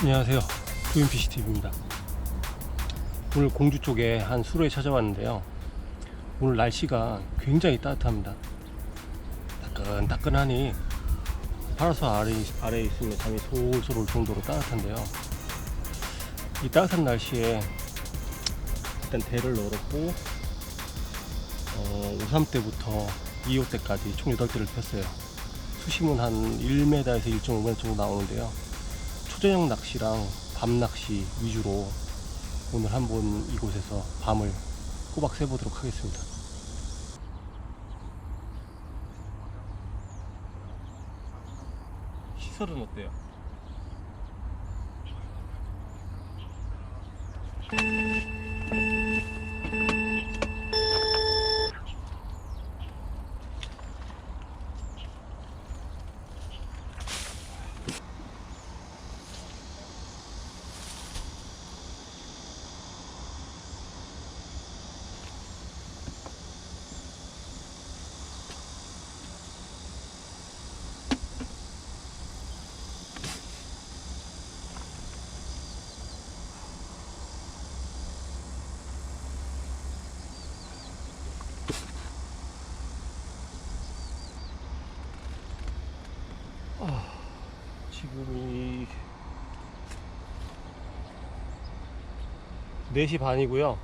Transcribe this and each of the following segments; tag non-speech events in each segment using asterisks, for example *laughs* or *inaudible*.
안녕하세요. 투인피시TV입니다. 오늘 공주 쪽에 한 수로에 찾아왔는데요. 오늘 날씨가 굉장히 따뜻합니다. 따끈따끈하니 파라솔 아래, 아래에 있으면 잠이 솔솔 올 정도로 따뜻한데요. 이 따뜻한 날씨에 일단 대를 널었고 어, 5, 3대부터 2호 때까지 총 8대를 폈어요. 수심은 한 1m에서 1.5m 정도 나오는데요. 초저녁 낚시랑 밤 낚시 위주로 오늘 한번 이곳에서 밤을 꼬박 새보도록 하겠습니다. 시설은 어때요? 지금이 4시 반이고요.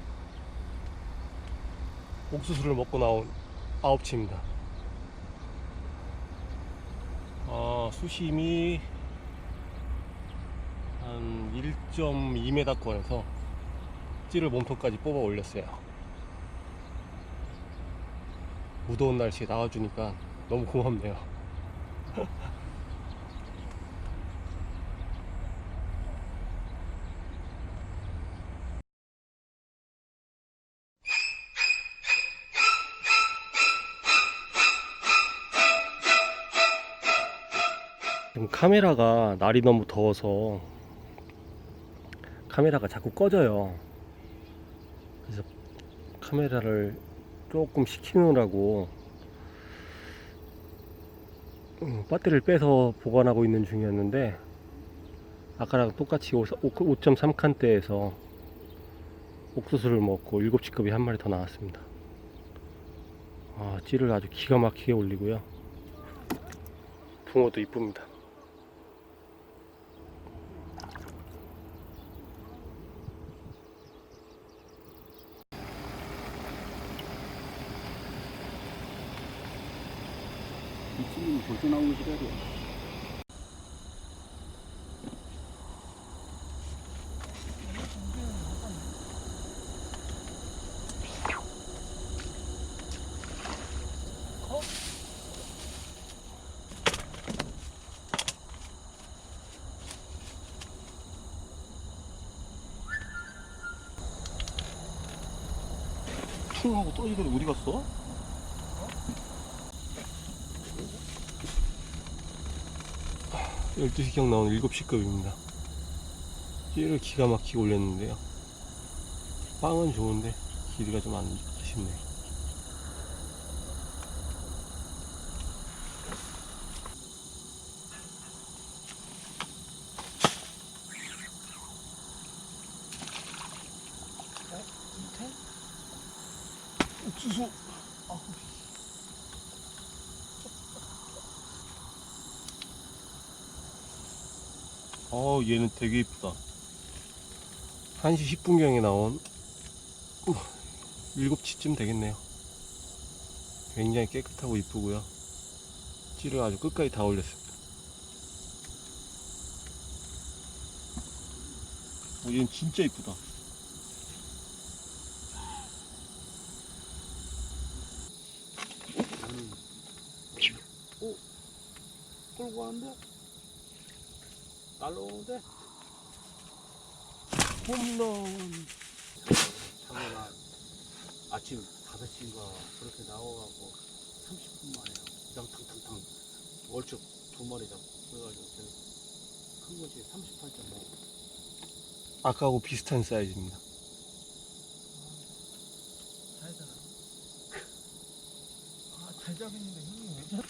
옥수수를 먹고 나온 9시입니다. 어, 수심이 한 1.2m권에서 찌를 몸통까지 뽑아 올렸어요. 무더운 날씨에 나와주니까 너무 고맙네요. *laughs* 지금 카메라가 날이 너무 더워서 카메라가 자꾸 꺼져요. 그래서 카메라를 조금 식히느라고 음, 배터리를 빼서 보관하고 있는 중이었는데 아까랑 똑같이 5.3칸대에서 옥수수를 먹고 7치급이 한 마리 더 나왔습니다. 아, 찌를 아주 기가 막히게 올리고요. 붕어도 이쁩니다. 이쯤이면 벌써 나오는 시간이야. 퉁하고 떠지더니 어디 갔어? 열두 시경 나온 7시급입니다. 찌를 기가 막히게 올렸는데요. 빵은 좋은데 길이가 좀 안, 아쉽네. 옥수수. 어 얘는 되게 이쁘다. 1시 10분경에 나온 7시쯤 되겠네요. 굉장히 깨끗하고 이쁘고요. 찌를 아주 끝까지 다 올렸습니다. 어, 얘는 진짜 이쁘다. 끌고 가는데? 날라오는데? 홈런. 장어가 아침 5시인가 그렇게 나와갖고 30분 만에 그냥 탕탕탕 얼추 두 마리 잡고 그래가지고 큰 거지 38.5 아까하고 비슷한 사이즈입니다. 잘잖아 아 잘 잡았는데 형님 왜 잡...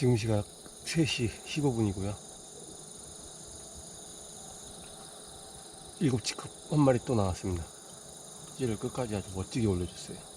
지금 시각 3시 15분이고요. 일곱 치컵 한 마리 또 나왔습니다. 찌를 끝까지 아주 멋지게 올려줬어요.